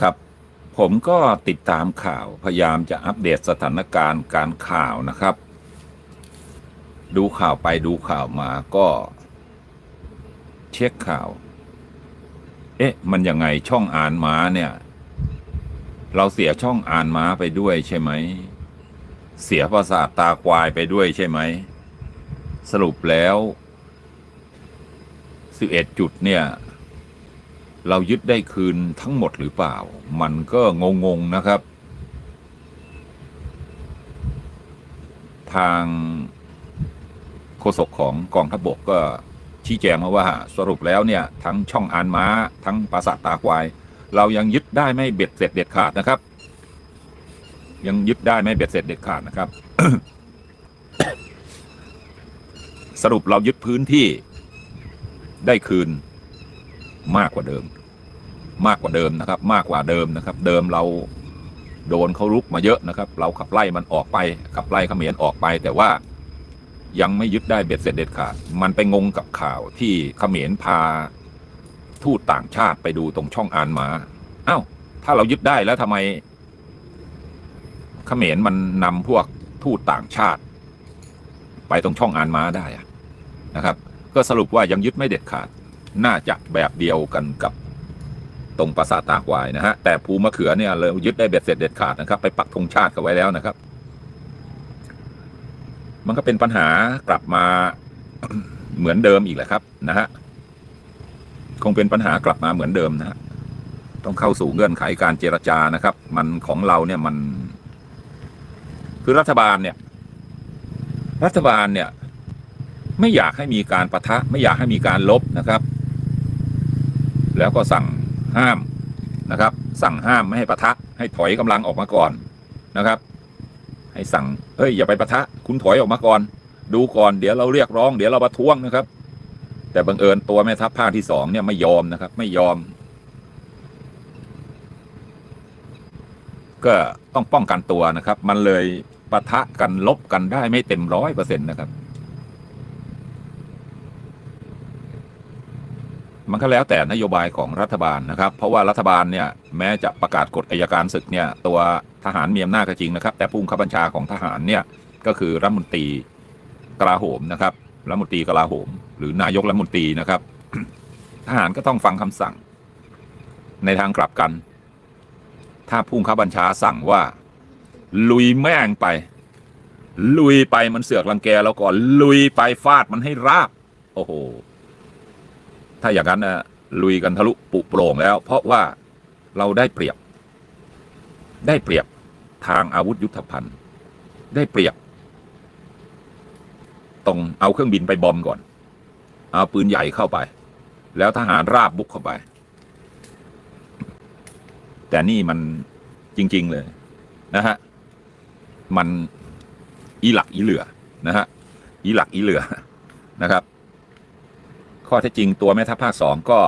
ครับ ผมก็ติดตามข่าวพยายามจะอัปเดตสถานการณ์การข่าวนะครับ ดูข่าวไปดูข่าวมาก็ เช็คข่าว เอ๊ะ มันยังไงช่องอ่านม้าเนี่ย เราเสียช่องอ่านม้าไปด้วยใช่ไหม เสียประสาทตาควายไปด้วยใช่ไหม สรุปแล้วสิบเอ็ดจุดเนี่ย เรายึดได้คืนทั้งหมดหรือเปล่า มันก็งงๆนะครับ ทางโฆษกของกองทัพบกก็ชี้แจงมาว่าสรุปแล้วเนี่ย ทั้งช่องอานม้า ทั้งปราสาทตาควาย เรายังยึดได้ไม่เบ็ดเสร็จเด็ดขาดนะครับ ยังยึดได้ไม่เบ็ดเสร็จเด็ดขาดนะครับ สรุปเรายึดพื้นที่ได้คืนมากกว่าเดิม มากกว่าเดิมนะครับ มากกว่าเดิมนะครับ เดิมเราโดนเขารุกมาเยอะนะครับ เราขับไล่มันออกไปขับไล่เขมรออกไป แต่ว่ายังไม่ยึดได้เบ็ดเสร็จเด็ดขาดมันไปงงกับข่าวที่เขมรพาทูตต่างชาติไปดูตรงช่องอานมาอ้าวถ้าเรายึดได้แล้วทำไมเขมรมันนำพวกทูตต่างชาติ ไปตรงช่องอานมาได้อะนะครับ ก็สรุปว่ายังยึดไม่เด็ดขาด น่าจะแบบเดียวกันกับ ตรงปราสาทตาควายนะฮะแต่ภูมะเขือเนี่ยเรายึดได้เบ็ดเสร็จเด็ดขาดนะครับ ไปปักธงชาติกันไว้แล้วนะครับ มันก็เป็นปัญหากลับมาเหมือนเดิมอีกแหละครับนะฮะคงเป็นปัญหากลับมาเหมือนเดิมนะฮะต้องเข้าสู่เงื่อนไขการเจรจานะครับ มันของเราเนี่ยมัน คือรัฐบาลเนี่ย รัฐบาลเนี่ย ไม่อยากให้มีการประทะ ไม่อยากให้มีการลบนะครับ แล้วก็สั่ง ห้ามนะครับ สั่งห้ามไม่ให้ประทะให้ถอยกำลังออกมาก่อนนะครับ ให้สั่งเฮ้ยอย่าไปประทะคุณถอยออกมาก่อน ดูก่อนเดี๋ยวเราเรียกร้องเดี๋ยวเราประท้วงนะครับ แต่บังเอิญตัวแม่ทัพภาคที่สองเนี่ยไม่ยอมนะครับ ไม่ยอม ก็ต้องป้องกันตัวนะครับ มันเลยปะทะกันลบกันได้ไม่เต็มร้อยเปอร์เซ็นต์นะครับ มันก็แล้วแต่นโยบายของรัฐบาลนะครับ เพราะว่ารัฐบาลเนี่ยแม้จะประกาศกฎอายการศึกเนี่ยตัวทหารมีอำนาจก็จริงนะครับ แต่ผู้บังคับบัญชาของทหารเนี่ยก็คือรัฐมนตรีกลาโหมนะครับรัฐมนตรีกลาโหม หรือนายกรัฐมนตรีนะครับ ทหารก็ต้องฟังคำสั่ง ในทางกลับกัน ถ้าผู้บังคับบัญชาสั่งว่า ลุยแม่งไป ลุยไปมันเสือกรังแกเราก่อนลุยไปฟาดมันให้ราบ โอ้โห ถ้าอย่างนั้นนะลุยกันทะลุปุโปร่งแล้ว เพราะว่าเราได้เปรียบ ได้เปรียบทางอาวุธยุทธภัณฑ์ ได้เปรียบตรงเอาเครื่องบินไปบอมก่อน เอาปืนใหญ่เข้าไป แล้วทหารราบบุกเข้าไป แต่นี่มันจริง ๆ เลยนะฮะ มันอีหลักอีเหลือนะฮะ อีหลักอีเหลือนะครับ ข้อเท็จจริงตัวแม่ทัพภาคสองก็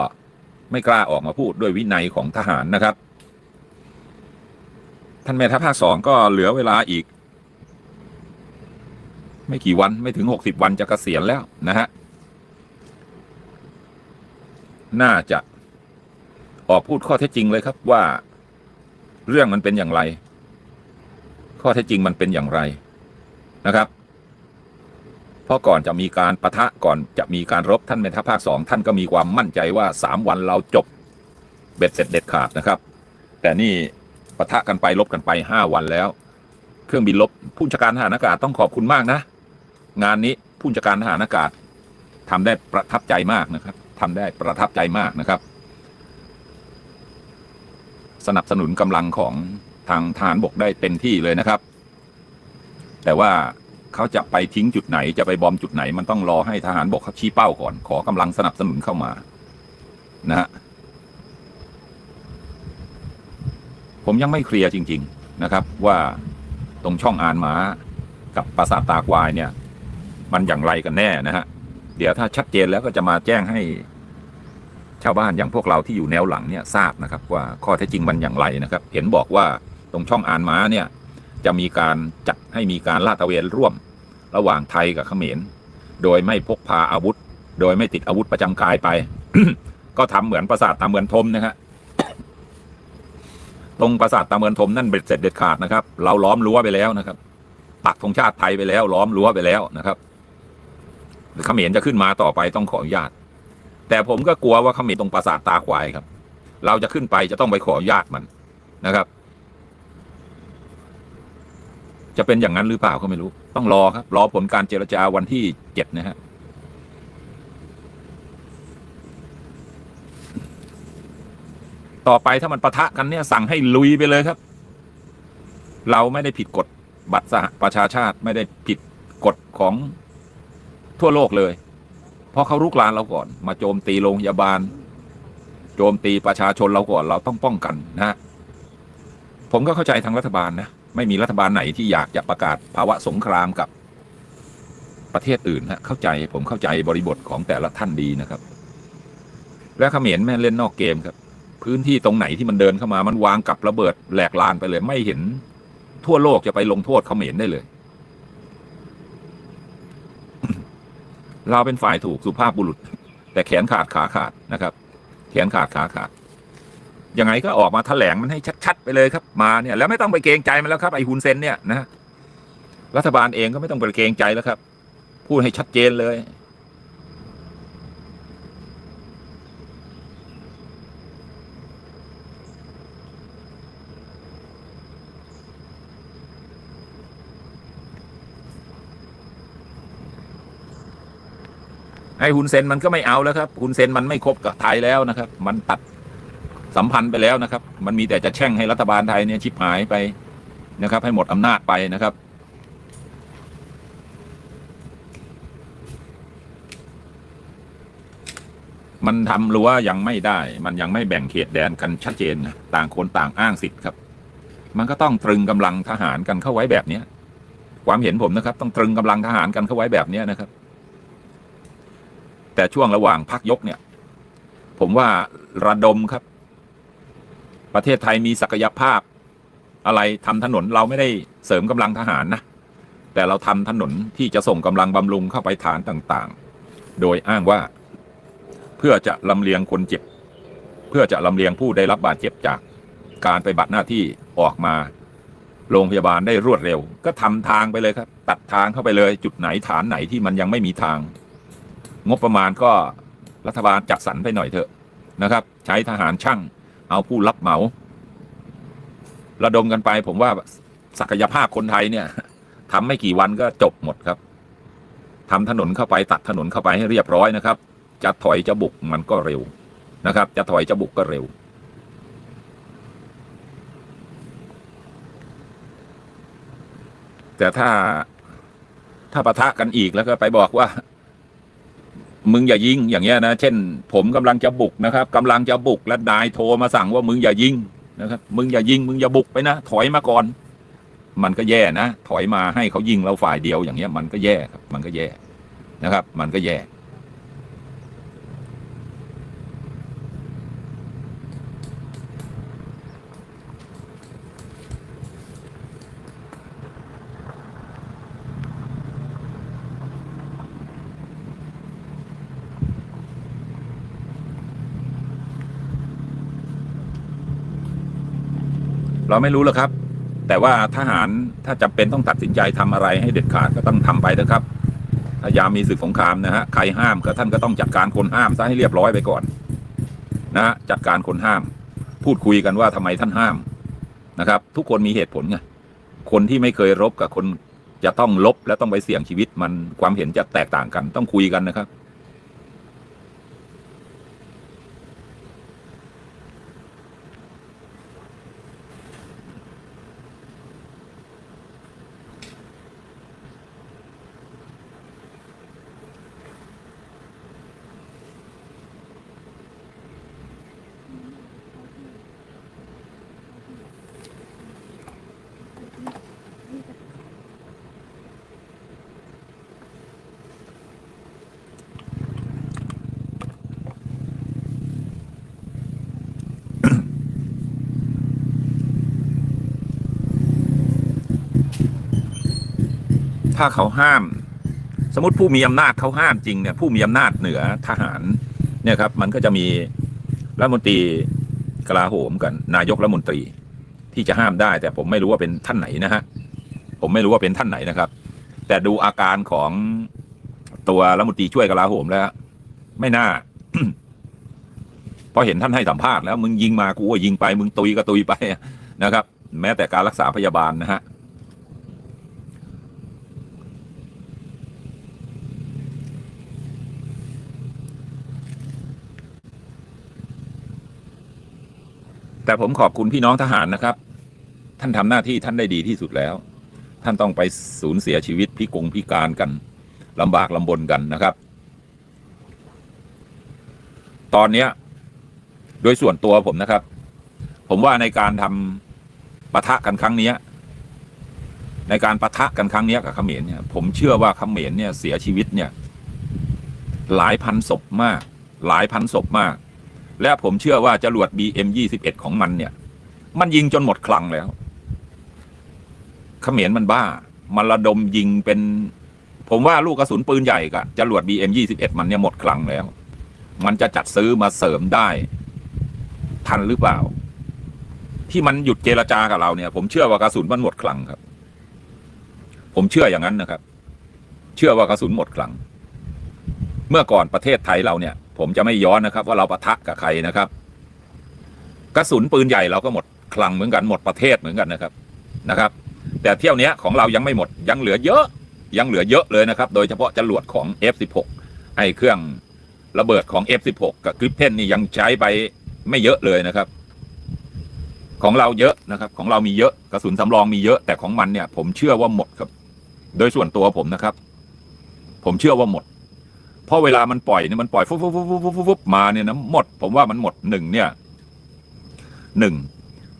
ไม่กล้าออกมาพูดด้วยวินัยของทหารนะครับ ท่านแม่ทัพภาคสองก็เหลือเวลาอีก ไม่กี่วันไม่ถึงหกสิบวันจะเกษียณแล้วนะฮะน่าจะออกพูดข้อเท็จจริงเลยครับว่าเรื่องมันเป็นอย่างไร ข้อเท็จจริงมันเป็นอย่างไรนะครับ ราะก่อนจะมีการประทะก่อนจะมีการรบท่านแม่ทัพภาคสองท่านก็มีความมั่นใจว่าสามวันเราจบเบ็ดเสร็จเด็ดขาดนะครับ แต่นี่ปะทะกันไปลบกันไปห้าวันแล้ว เครื่องบินลบผู้จัดการทหารอากาศต้องขอบคุณมากนะ งานนี้ผู้จัดการทหารอากาศทำได้ประทับใจมากนะครับทำได้ประทับใจมากนะครับ สนับสนุนกำลังของทางทหารบกได้เต็มที่เลยนะครับ แต่ว่า เขาจะไปทิ้งจุดไหนจะไปบอมจุดไหน มันต้องรอให้ทหารบกเขาชี้เป้าก่อน ขอกำลังสนับสนุนเข้ามา นะฮะผมยังไม่เคลียร์จริง ๆนะครับ ว่าตรงช่องอ่านหมากับปราสาทตาควายเนี่ย มันอย่างไรกันแน่นะฮะเดี๋ยวถ้าชัดเจนแล้วก็จะมาแจ้งให้ ชาวบ้านอย่างพวกเราที่อยู่แนวหลังเนี่ยทราบนะครับ ว่าข้อเท็จจริงมันอย่างไรนะครับ เห็นบอกว่าตรงช่องอ่านหมาเนี่ย จะมีการจ ให้มีการลาดตระเวนร่วม ระหว่างไทยกับเขมร โดยไม่พกพาอาวุธ โดยไม่ติดอาวุธประจำกายไป ก็ทำเหมือนปราสาทตามเหมือนทมนะฮะตรงปราสาทตาเมินทมนั่นเบ็ดเสร็จเด็ดขาดนะครับ เราล้อมรั้วไปแล้วนะครับปักธงชาติไทยไปแล้วล้อมรั้วไปแล้วนะครับเขมรจะขึ้นมาต่อไปต้องขออนุญาต แต่ผมก็กลัวว่าเขมรตรงปราสาทตาควายครับ เราจะขึ้นไปจะต้องไปขออนุญาตมันนะครับ จะเป็นอย่างนั้นหรือเปล่าก็ไม่รู้ ต้องรอครับ รอผลการเจรจาวันที่เจ็ดนะฮะต่อไปถ้ามันปะทะกันเนี่ยสั่งให้ลุยไปเลยครับ เราไม่ได้ผิดกฎบัตรสหประชาชาติไม่ได้ผิดกฎของทั่วโลกเลย เพราะเขารุกรานเราก่อน มาโจมตีโรงพยาบาล โจมตีประชาชนเราก่อนเราต้องป้องกันนะฮะผมก็เข้าใจทางรัฐบาลนะ ไม่มีรัฐบาลไหนที่อยากจะประกาศภาวะสงครามกับประเทศอื่นนะเข้าใจผมเข้าใจบริบทของแต่ละท่านดีนะครับ และเขมรแม่เล่นนอกเกมครับ พื้นที่ตรงไหนที่มันเดินเข้ามามันวางกับระเบิดแหลกลานไปเลย ไม่เห็นทั่วโลกจะไปลงโทษเขมรได้เลย เราเป็นฝ่ายถูกสุภาพบุรุษ แต่แขนขาดขาขาดนะครับ แขนขาดขาขาด ยังไงก็ออกมาแถลงมันให้ชัดๆไปเลยครับมาเนี่ยแล้วไม่ต้องไปเกรงใจมันแล้วครับไอ้ฮุนเซนเนี่ยนะรัฐบาลเองก็ไม่ต้องไปเกรงใจแล้วครับ พูดให้ชัดเจนเลย ไอ้ฮุนเซนมันก็ไม่เอาแล้วครับฮุนเซนมันไม่คบกับไทยแล้วนะครับ มันตัด สัมพันธ์ไปแล้วนะครับ มันมีแต่จะแช่งให้รัฐบาลไทยเนี่ยชิบหายไปนะครับ ให้หมดอำนาจไปนะครับ มันทำรั้วยังไม่ได้ มันยังไม่แบ่งเขตแดนกันชัดเจนนะต่างคนต่างอ้างสิทธิ์ครับ มันก็ต้องตรึงกำลังทหารกันเข้าไว้แบบนี้ความเห็นผมนะครับ ต้องตรึงกำลังทหารกันเข้าไว้แบบนี้นะครับ แต่ช่วงระหว่างพักยกเนี่ย ผมว่าระดมครับ ประเทศไทยมีศักยภาพ อะไรทำถนนเราไม่ได้เสริมกำลังทหารนะ แต่เราทำถนนที่จะส่งกำลังบำรุงเข้าไปฐานต่างๆ โดยอ้างว่า เพื่อจะลำเลียงคนเจ็บ เพื่อจะลำเลียงผู้ได้รับบาดเจ็บจาก การไปบัตรหน้าที่ออกมาโรงพยาบาลได้รวดเร็ว ก็ทำทางไปเลยครับ ตัดทางเข้าไปเลย จุดไหนฐานไหนที่มันยังไม่มีทาง งบประมาณก็รัฐบาลจัดสรรไปหน่อยเถอะนะครับ ใช้ทหารช่าง เอาผู้รับเหมา ระดมกันไป ผมว่าศักยภาพคนไทยเนี่ยทำไม่กี่วันก็จบหมดครับทำถนนเข้าไปตัดถนนเข้าไปให้เรียบร้อยนะครับ จะถอยจะบุกมันก็เร็วนะครับ จะถอยจะบุกก็เร็ว แต่ถ้าถ้าปะทะกันอีกแล้วก็ไปบอกว่า มึงอย่ายิงอย่างเงี้ยนะเช่น ผมกำลังจะบุกนะครับกำลังจะบุกและนายโทรมาสั่งว่ามึงอย่ายิงนะครับมึงอย่ายิงมึงอย่าบุกไปนะถอยมาก่อน มันก็แย่นะ ถอยมาให้เขายิงเราฝ่ายเดียวอย่างเงี้ย มันก็แย่ครับ มันก็แย่นะครับ มันก็แย่ เราไม่รู้หรอกครับ แต่ว่าทหารถ้าจำเป็นต้องตัดสินใจทำอะไรให้เด็ดขาดก็ต้องทำไปนะครับถ้ายามมีศึกสงครามนะฮะใครห้ามก็ท่านก็ต้องจัดการคนห้ามซะให้เรียบร้อยไปก่อนนะฮะจัดการคนห้าม พูดคุยกันว่าทำไมท่านห้ามนะครับ ทุกคนมีเหตุผลไงคนที่ไม่เคยรบกับคนจะต้องลบและต้องไปเสี่ยงชีวิตมันความเห็นจะแตกต่างกันต้องคุยกันนะครับ ถ้าเขาห้าม สมมติผู้มีอำนาจเขาห้ามจริงเนี่ยผู้มีอำนาจเหนือทหารเนี่ยครับ มันก็จะมีรัฐมนตรีกลาโหมกัน นายกรัฐมนตรี ที่จะห้ามได้ แต่ผมไม่รู้ว่าเป็นท่านไหนนะฮะผมไม่รู้ว่าเป็นท่านไหนนะครับ แต่ดูอาการของตัวรัฐมนตรีช่วยกลาโหมแล้ว ไม่น่าเพราะเห็นท่านให้สัมภาษณ์แล้ว มึงยิงมากูก็ยิงไป มึงตุยก็ตุยไปนะครับ แม้แต่การรักษาพยาบาลนะฮะ แต่ผมขอบคุณพี่น้องทหารนะครับ ท่านทำหน้าที่ท่านได้ดีที่สุดแล้ว ท่านต้องไปสูญเสียชีวิตพิกงพิการกันลำบากลำบนกันนะครับ ตอนเนี้ย โดยส่วนตัวผมนะครับ ผมว่าในการทำปะทะกันครั้งเนี้ย ในการปะทะกันครั้งเนี้ยกับเขมรเนี่ย ผมเชื่อว่าเขมรเนี่ยเสียชีวิตเนี่ย หลายพันศพมาก หลายพันศพมาก และผมเชื่อว่าจรวด BM21 ของมันเนี่ย มันยิงจนหมดคลังแล้วเขมรมันบ้า มันระดมยิงเป็น ผมว่าลูกกระสุนปืนใหญ่กับจรวด BM21 มันเนี่ยหมดคลังแล้ว มันจะจัดซื้อมาเสริมได้ ทันหรือเปล่า ที่มันหยุดเจรจากับเราเนี่ย ผมเชื่อว่ากระสุนมันหมดคลังครับ ผมเชื่ออย่างนั้นนะครับ เชื่อว่ากระสุนหมดคลัง เมื่อก่อนประเทศไทยเราเนี่ย ผมจะไม่ย้อนนะครับ ว่าเราปะทะกับใครนะครับ กระสุนปืนใหญ่เราก็หมดคลังเหมือนกันหมดประเทศเหมือนกันนะครับนะครับ แต่เที่ยวนี้ของเรายังไม่หมดยังเหลือเยอะยังเหลือเยอะเลยนะครับ โดยเฉพาะจรวดของ F16 ไอ้เครื่องระเบิดของ F16 กับกริปเพนนี่ยังใช้ไปไม่เยอะเลยนะครับ ของเราเยอะนะครับ ของเรามีเยอะกระสุนสำรองมีเยอะแต่ของมันเนี่ย ผมเชื่อว่าหมดครับ โดยส่วนตัวผมนะครับ ผมเชื่อว่าหมด เพราะเวลามันปล่อยเนี่ยมันปล่อยฟุบฟุบฟุบฟุบฟุบฟุบฟุบมาเนี่ยนะหมด ผมว่ามันหมดหนึ่งเนี่ยหนึ่ง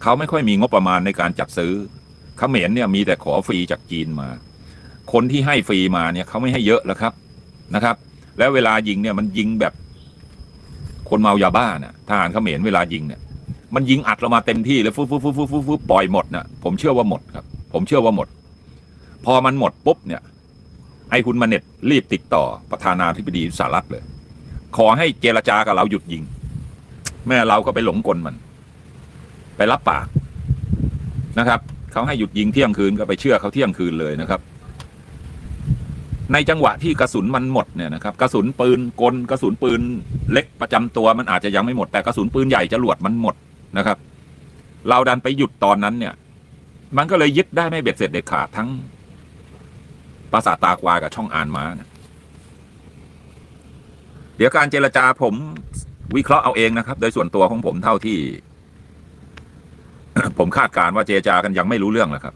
เขาไม่ค่อยมีงบประมาณในการจัดซื้อเขมรเนี่ยมีแต่ขอฟรีจากจีนมา คนที่ให้ฟรีมาเนี่ยเขาไม่ให้เยอะแล้วครับนะครับ แล้วเวลายิงเนี่ยมันยิงแบบ คนเมายาบ้าน่ะทหารเขมรเวลายิงเนี่ยมันยิงอัดเรามาเต็มที่เลยฟุบฟุบฟุบฟุบฟุบฟุบปล่อยหมดนะผมเชื่อว่าหมดครับ ผมเชื่อว่าหมด พอมันหมดปุ๊บเนี่ย ไอ้คุณมาเน็ตรีบติดต่อประธานาธิบดีสหรัฐเลย ขอให้เจรจากับเราหยุดยิง แม่เราก็ไปหลงกลมัน ไปรับปากนะครับเขาให้หยุดยิงเที่ยงคืนก็ไปเชื่อเขาเที่ยงคืนเลยนะครับ ในจังหวะที่กระสุนมันหมดเนี่ยนะครับกระสุนปืนกลกระสุนปืนเล็กประจำตัวมันอาจจะยังไม่หมดแต่กระสุนปืนใหญ่จรวดมันหมดนะครับ เราดันไปหยุดตอนนั้นเนี่ย มันก็เลยยึดได้ไม่เบ็ดเสร็จเด็ดขาดทั้ง ปราสาทตากวากับช่องอ่านม้านะเดี๋ยวการเจรจาผมวิเคราะห์เอาเองนะครับ โดยส่วนตัวของผมเท่าที่ ผมคาดการณ์ว่าเจรจากันยังไม่รู้เรื่องแหละครับ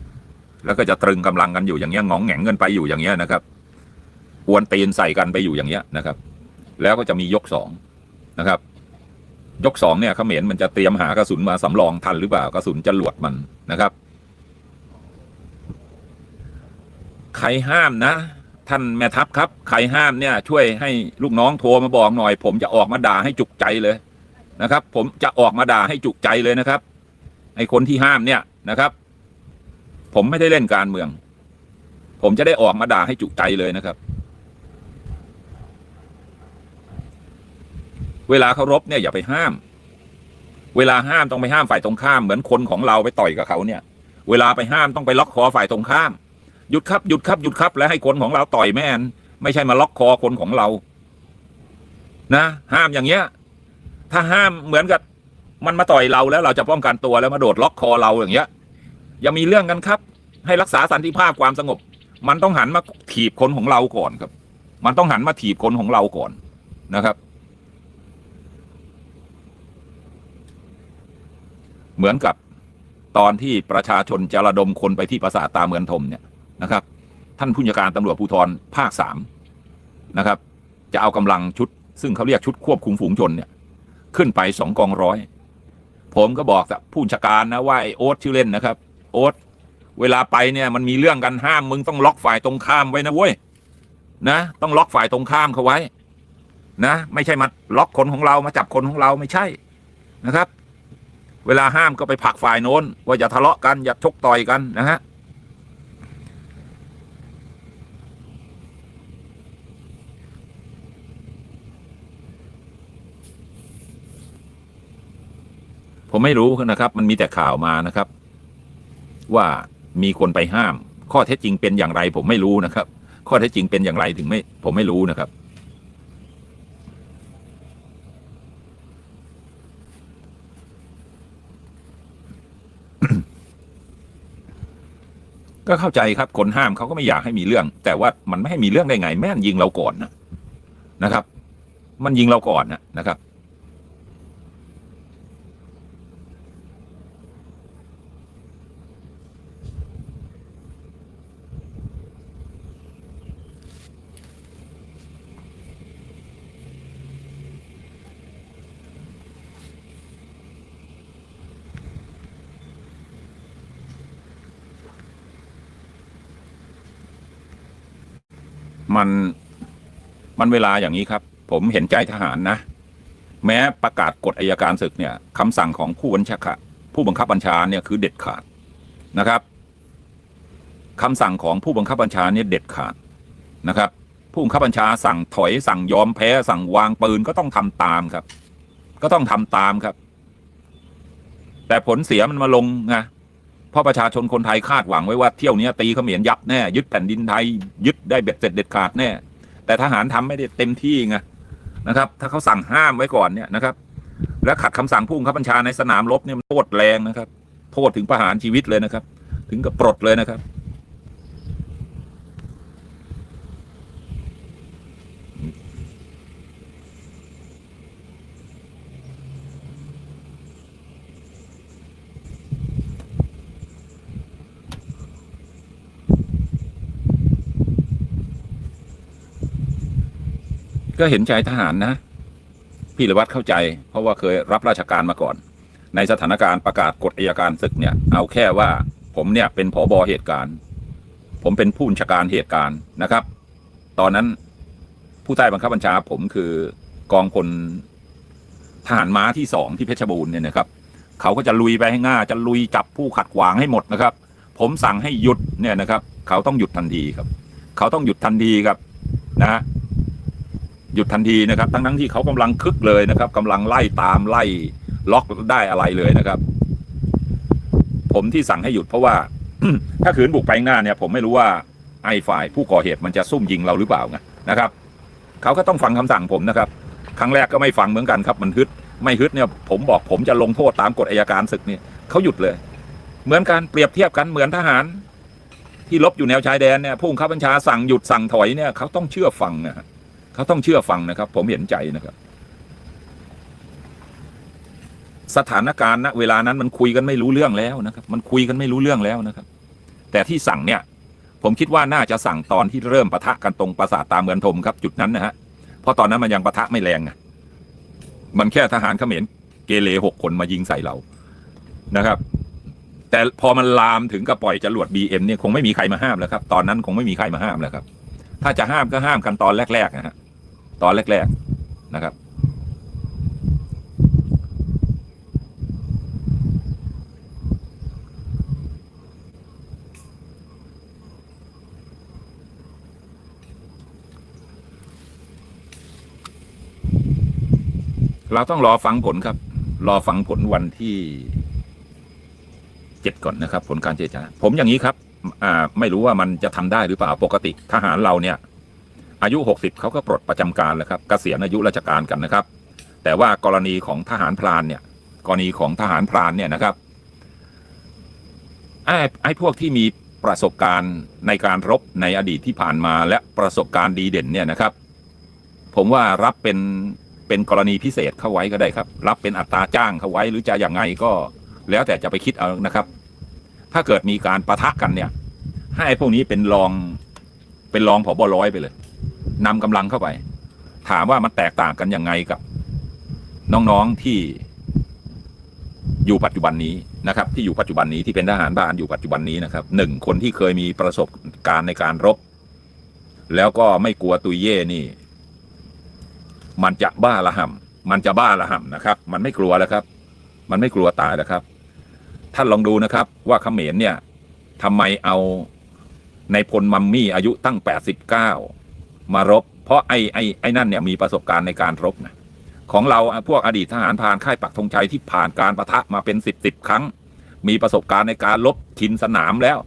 แล้วก็จะตรึงกำลังกันอยู่อย่างเงี้ยงองแงงเงินไปอยู่อย่างเงี้ยนะครับอวนตีนใส่กันไปอยู่อย่างเงี้ยนะครับ แล้วก็จะมียกสองนะครับ ยกสองเนี่ยเขมรมันจะเตรียมหากระสุนมาสำรองทันหรือเปล่ากระสุนจรวดมันนะครับ ใครห้ามนะ ท่านแม่ทัพครับ ใครห้ามเนี่ย ช่วยให้ลูกน้องโทรมาบอกหน่อย ผมจะออกมาด่าให้จุกใจเลยนะครับ ผมจะออกมาด่าให้จุกใจเลยนะครับไอ้คนที่ห้ามเนี่ยนะครับ ผมไม่ได้เล่นการเมือง ผมจะได้ออกมาด่าให้จุใจเลยนะครับ เวลาเขารบเนี่ยอย่าไปห้าม เวลาห้ามต้องไปห้ามฝ่ายตรงข้ามเหมือนคนของเราไปต่อยกับเขาเนี่ย เวลาไปห้ามต้องไปล็อกคอฝ่ายตรงข้าม หยุดครับหยุดครับหยุดครับ แล้วให้คนของเราต่อยแม่นไม่ใช่มาล็อกคอคนของเรา นะ ห้ามอย่างเงี้ย ถ้าห้ามเหมือนกับ มันมาต่อยเราแล้วเราจะป้องกันตัวแล้วมาโดดล็อกคอเราอย่างเงี้ยอย่ามีเรื่องกันครับ ให้รักษาสันติภาพความสงบ มันต้องหันมาถีบคนของเราก่อนครับ มันต้องหันมาถีบคนของเราก่อนนะครับ เหมือนกับตอนที่ประชาชนจะระดมคนไปที่ปราสาทตาเมือนทมเนี่ย นะครับ ท่านผู้จัดการตำรวจภูธรภาคสามนะครับ จะเอากำลังชุด ซึ่งเขาเรียกชุดควบคุมฝูงชนเนี่ยขึ้นไปสองกองร้อยผมก็บอกกับผู้บัญชาการนะว่าไอโอ๊ตชื่อเล่นนะครับโอ๊ตเวลาไปเนี่ยมันมีเรื่องกันห้ามมึงต้องล็อกฝ่ายตรงข้ามไว้นะเว้ยนะต้องล็อกฝ่ายตรงข้ามเขาไว้ นะ ไม่ใช่มาล็อกคนของเรามาจับคนของเราไม่ใช่นะครับ เวลาห้ามก็ไปผลักฝ่ายโน้น ว่าอย่าทะเลาะกันอย่าชกต่อยกันนะฮะ ผมไม่รู้นะครับ มันมีแต่ข่าวมานะครับ ว่ามีคนไปห้าม ข้อเท็จจริงเป็นอย่างไร ผมไม่รู้นะครับ ข้อเท็จจริงเป็นอย่างไรถึงไม่ ผมไม่รู้นะครับ ก็เข้าใจครับ คนห้ามเขาก็ไม่อยากให้มีเรื่อง แต่ว่ามันไม่ให้มีเรื่องได้ไง แม่นยิงเราก่อนนะนะครับ มันยิงเราก่อนนะนะครับ มันมันเวลาอย่างนี้ครับ ผมเห็นใจทหารนะ แม้ประกาศกฎอายการศึกเนี่ยคำสั่งของผู้บัญชาการผู้บังคับบัญชาเนี่ยคือเด็ดขาดนะครับคำสั่งของผู้บังคับบัญชาเนี่ยเด็ดขาดนะครับ ผู้บังคับบัญชาสั่งถอยสั่งยอมแพ้สั่งวางปืนก็ต้องทำตามครับ ก็ต้องทำตามครับ แต่ผลเสียมันมาลงไง เพราะประชาชนคนไทยคาดหวังไว้ว่าเที่ยวนี้ตีเขมรยับแน่ยึดแผ่นดินไทยยึดได้เบ็ดเสร็จเด็ดขาดแน่แต่ทหารทำไม่ได้เต็มที่ไงนะครับ ถ้าเขาสั่งห้ามไว้ก่อนเนี่ยนะครับ และขัดคำสั่งผู้บังคับบัญชาในสนามรบเนี่ยมโทษแรงนะครับ โทษถึงประหารชีวิตเลยนะครับ ถึงกับปลดเลยนะครับ ก็เห็นใจทหารนะ พี่ระวัตเข้าใจ เพราะว่าเคยรับราชการมาก่อน ในสถานการณ์ประกาศกฎอัยการศึกเนี่ย เอาแค่ว่าผมเนี่ยเป็นผอบอเหตุการณ์ ผมเป็นผู้บัญชาการเหตุการณ์นะครับ ตอนนั้นผู้ใต้บังคับบัญชาผมคือกองพลทหารม้าที่สองที่เพชรบูรณ์เนี่ยนะครับ เขาก็จะลุยไปให้ง่าจะลุยจับผู้ขัดขวางให้หมดนะครับ ผมสั่งให้หยุดเนี่ยนะครับ เขาต้องหยุดทันทีครับ เขาต้องหยุดทันทีครับนะฮะ หยุดทันทีนะครับ ทั้งทั้งๆที่เขากำลังคึกเลยนะครับกำลังไล่ตามไล่ล็อกได้อะไรเลยนะครับ ผมที่สั่งให้หยุดเพราะว่า ถ้าขืนบุกไปหน้าเนี่ย ผมไม่รู้ว่าไอ้ฝ่ายผู้ก่อเหตุมันจะซุ่มยิงเราหรือเปล่าไงนะครับเขาก็ต้องฟังคำสั่งผมนะครับ ครั้งแรกก็ไม่ฟังเหมือนกันครับ มันฮึด ไม่ฮึดเนี่ย ผมบอกผมจะลงโทษตามกฎอัยการศึกเนี่ยเขาหยุดเลย เหมือนกันเปรียบเทียบกันเหมือนทหาร ที่ลบอยู่แนวชายแดนเนี่ยผู้บังคับบัญชาสั่งหยุดสั่งถอยเนี่ยเขาต้องเชื่อฟังนะฮะ เขาต้องเชื่อฟังนะครับ ผมเห็นใจนะครับ สถานการณ์ณเวลานั้นมันคุยกันไม่รู้เรื่องแล้วนะครับ มันคุยกันไม่รู้เรื่องแล้วนะครับ แต่ที่สั่งเนี่ย ผมคิดว่าน่าจะสั่งตอนที่เริ่มปะทะกันตรงปราสาทตามเมืองทมครับจุดนั้นนะฮะเพราะตอนนั้นมันยังปะทะไม่แรงไงมันแค่ทหารเขมรเกเรหกคนมายิงใส่เรานะครับ แต่พอมันลามถึงกับปล่อยจรวดบีเอ็มเนี่ยคงไม่มีใครมาห้ามแล้วครับ ตอนนั้นคงไม่มีใครมาห้ามแล้วครับ ถ้าจะห้ามก็ห้ามกันตอนแรกๆนะฮะ ตอนแรกๆนะครับ เราต้องรอฟังผลครับ รอฟังผลวันที่เจ็ดก่อนนะครับ ผลการเจรจาผมอย่างนี้ครับ อ่า ไม่รู้ว่ามันจะทำได้หรือเปล่าปกติทหารเราเนี่ย อายุหกสิบเขาก็ปลดประจำการแล้วครับเกษียณอายุราชการกันนะครับ แต่ว่ากรณีของทหารพรานเนี่ยกรณีของทหารพรานเนี่ยนะครับไอ้ไอ้พวกที่มีประสบการณ์ในการรบในอดีตที่ผ่านมาและประสบการณ์ดีเด่นเนี่ยนะครับ ผมว่ารับเป็นเป็นกรณีพิเศษเข้าไว้ก็ได้ครับ รับเป็นอัตราจ้างเข้าไว้หรือจะอย่างไงก็ แล้วแต่จะไปคิดเอานะครับ ถ้าเกิดมีการประทะกันเนี่ย ให้พวกนี้เป็นรองเป็นรองผบร้อยไปเลย นำกำลังเข้าไป ถามว่ามันแตกต่างกันยังไงกับ น้องๆที่อยู่ปัจจุบันนี้นะครับ ที่อยู่ปัจจุบันนี้ที่เป็นทหารบ้าลอยู่ปัจจุบันนี้นะครับหนึ่งคนที่เคยมีประสบการณ์ในการรบ แล้วก็ไม่กลัวตุยเย่นี่ มันจะบ้าละห่ำมันจะบ้าละห่ำนะครับ มันไม่กลัวแล้วครับ มันไม่กลัวตายแล้วครับ ท่านลองดูนะครับ ว่าเขมรเนี่ยทำไมเอาในพลมัมมี่อายุตั้งแปดสิบเก้า มารบ เพราะไอ้ไอ้ไอ้นั่นเนี่ยมีประสบการณ์ในการรบนะของเราพวกอดีตทหารพรานค่ายปักธงชัยที่ผ่านการประทะมาเป็นสิบสิบครั้ง มีประสบการณ์ในการลบชินสนามแล้ว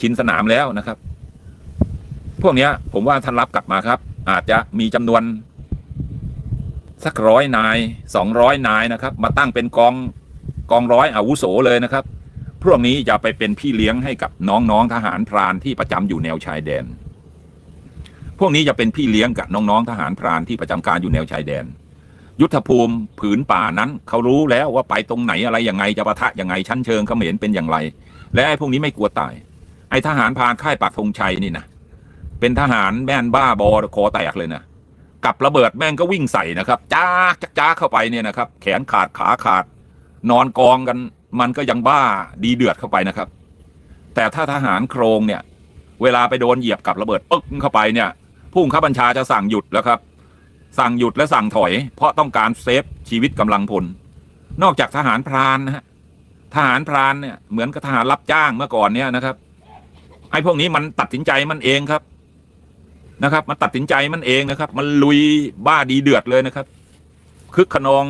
ชินสนามแล้วนะครับ พวกเนี้ย ผมว่าท่านรับกลับมาครับ อาจจะมีจำนวน สักร้อยนายสองร้อยนายนะครับ มาตั้งเป็นกองกองร้อยอาวุโสเลยนะครับพวกนี้จะไปเป็นพี่เลี้ยงให้กับน้องๆทหารพรานที่ประจำอยู่แนวชายแดน พวกนี้จะเป็นพี่เลี้ยงกับน้องๆทหารพรานที่ประจำการอยู่แนวชายแดน ยุทธภูมิผืนป่านั้น เขารู้แล้วว่าไปตรงไหนอะไรยังไงจะปะทะยังไงชั้นเชิงเขมรเป็นอย่างไร และไอ้พวกนี้ไม่กลัวตาย ไอ้ทหารพรานค่ายปักธงชัยนี่นะเป็นทหารแม่นบ้าบอคอแตกเลยนะกับระเบิดแม่งก็วิ่งใส่นะครับจ้าจักจ้าเข้าไปเนี่ยนะครับ แขนขาดขาขาด นอนกองกันมันก็ยังบ้าดีเดือดเข้าไปนะครับ แต่ถ้าทหารโครงเนี่ย เวลาไปโดนเหยียบกับระเบิดปึ๊กเข้าไปเนี่ย ผู้บังคับบัญชาจะสั่งหยุดแล้วครับ สั่งหยุดและสั่งถอย เพราะต้องการเซฟชีวิตกำลังพล นอกจากทหารพรานนะฮะทหารพรานเนี่ยเหมือนกับทหารรับจ้างเมื่อก่อนเนี่ยนะครับไอ้พวกนี้มันตัดสินใจมันเองครับนะครับ มันตัดสินใจมันเองนะครับ มันลุยบ้าดีเดือดเลยนะครับ คึกขนอง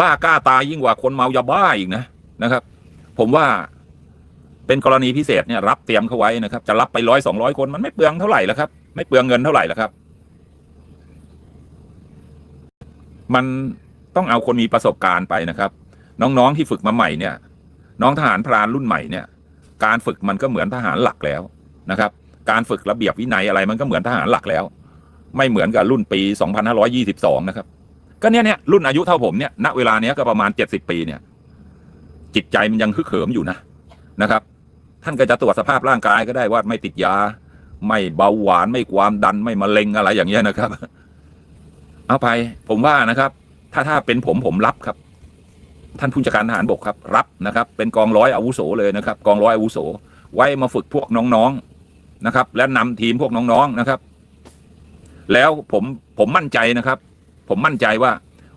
บ้ากล้าตายยิ่งกว่าคนเมายาบ้าอีกนะนะครับ ผมว่า เป็นกรณีพิเศษเนี่ยรับเตรียมเขาไว้นะครับ จะรับไปร้อยสองร้อยคนมันไม่เปลืองเท่าไหร่ล้วครับ ไม่เปลืองเงินเท่าไหร่ล้วครับ มันต้องเอาคนมีประสบการณ์ไปนะครับ น้องๆที่ฝึกมาใหม่เนี่ย น้องทหารพรานรุ่นใหม่เนี่ย การฝึกมันก็เหมือนทหารหลักแล้วนะครับ การฝึกระเบียบวินัยอะไรมันก็เหมือนทหารหลักแล้ว ไม่เหมือนกับรุ่นปี 2522 นะครับ ก็เนี่ยเนี่ยรุ่นอายุเท่าผมเนี่ยณเวลาเนี้ยก็ประมาณ 70 ปีเนี่ย จิตใจมันยังฮึกเหิมอยู่นะนะครับ ท่านก็จะตรวจสภาพร่างกายก็ได้ว่าไม่ติดยา ไม่เบาหวานไม่ความดันไม่มะเร็งอะไรอย่างเงี้ยนะครับ เอาไปผมว่านะครับ ถ้าถ้าเป็นผมผมรับครับ ท่านผู้จัดการทหารบกครับ รับนะครับ เป็นกองร้อยอาวุโสเลยนะครับ กองร้อยอาวุโส ไว้มาฝึกพวกน้องๆนะครับ และนำทีมพวกน้องๆนะครับ แล้วผมผมมั่นใจนะครับ ผมมั่นใจว่า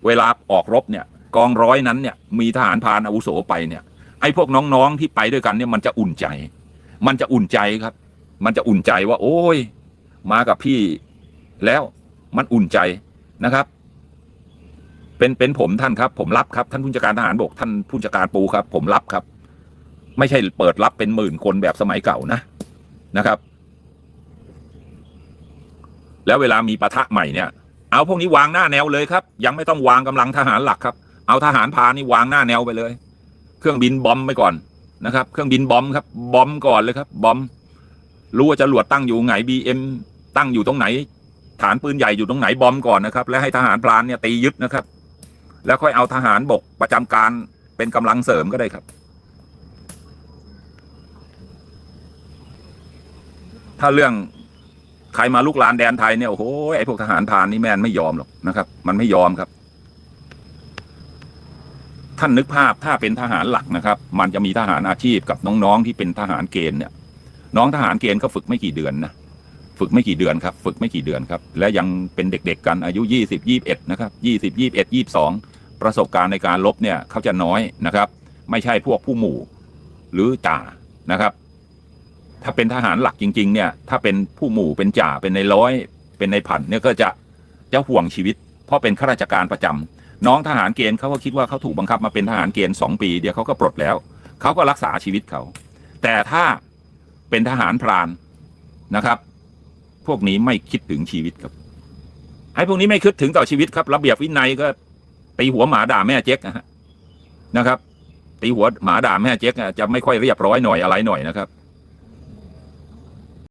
เวลาออกรบเนี่ย กองร้อยนั้นเนี่ย มีทหารพานอาวุโสไปเนี่ย ไอ้พวกน้องๆที่ไปด้วยกันเนี่ยมันจะอุ่นใจ มันจะอุ่นใจครับ มันจะอุ่นใจว่า โอ้ย มากับพี่ แล้วมันอุ่นใจนะครับ เป็นเป็นผมท่านครับ ผมรับครับท่านผู้จัดการทหารบกท่านผู้จัดการปูครับ ผมรับครับ ไม่ใช่เปิดรับเป็นหมื่นคนแบบสมัยเก่านะนะครับ แล้วเวลามีปะทะใหม่เนี่ย เอาพวกนี้วางหน้าแนวเลยครับ ยังไม่ต้องวางกำลังทหารหลักครับ เอาทหารพานี่วางหน้าแนวไปเลย เครื่องบินบอมไปก่อนนะครับ เครื่องบินบอมครับบอมก่อนเลยครับบอมรู้ว่าจะหลวดตั้งอยู่ไหนบีเอ็มตั้งอยู่ตรงไหน ฐานปืนใหญ่อยู่ตรงไหนบอมก่อนนะครับ และให้ทหารพรานเนี่ยตียึดนะครับ แล้วค่อยเอาทหารบกประจำการเป็นกำลังเสริมก็ได้ครับ ถ้าเรื่องใครมาลุกลานแดนไทยเนี่ยโอ้โหไอ้พวกทหารพานนี่แม่นไม่ยอมหรอกนะครับ มันไม่ยอมครับ ท่านนึกภาพถ้าเป็นทหารหลักนะครับ มันจะมีทหารอาชีพกับน้องๆที่เป็นทหารเกณฑ์เนี่ย น้องทหารเกณฑ์ก็ฝึกไม่กี่เดือนนะฝึกไม่กี่เดือนครับ ฝึกไม่กี่เดือนครับ และยังเป็นเด็กๆกันอายุยี่สิบยี่บเอ็ดนะครับยี่สิบยี่บเอ็ดยี่บสองประสบการณ์ในการลบเนี่ยเขาจะน้อยนะครับ ไม่ใช่พวกผู้หมู่หรือจ่านะครับ ถ้าเป็นทหารหลักจริง ๆ เนี่ย ถ้าเป็นผู้หมู่เป็นจ่าเป็นในร้อย เป็นในพันเนี่ยก็จะจะห่วงชีวิต เพราะเป็นข้าราชการประจำ น้องทหารเกณฑ์เขาก็คิดว่าเขาถูกบังคับมาเป็นทหารเกณฑ์สองปี เดี๋ยวเขาก็ปลดแล้ว เขาก็รักษาชีวิตเขา แต่ถ้าเป็นทหารพรานนะครับ พวกนี้ไม่คิดถึงชีวิตครับไอ้พวกนี้ไม่คิดถึงต่อชีวิตครับ ระเบียบวินัยก็ตีหัวหมาด่าแม่เจ๊กนะครับ ตีหัวหมาด่าแม่เจ๊กจะไม่ค่อยเรียบร้อยหน่อยอะไรหน่อยนะครับ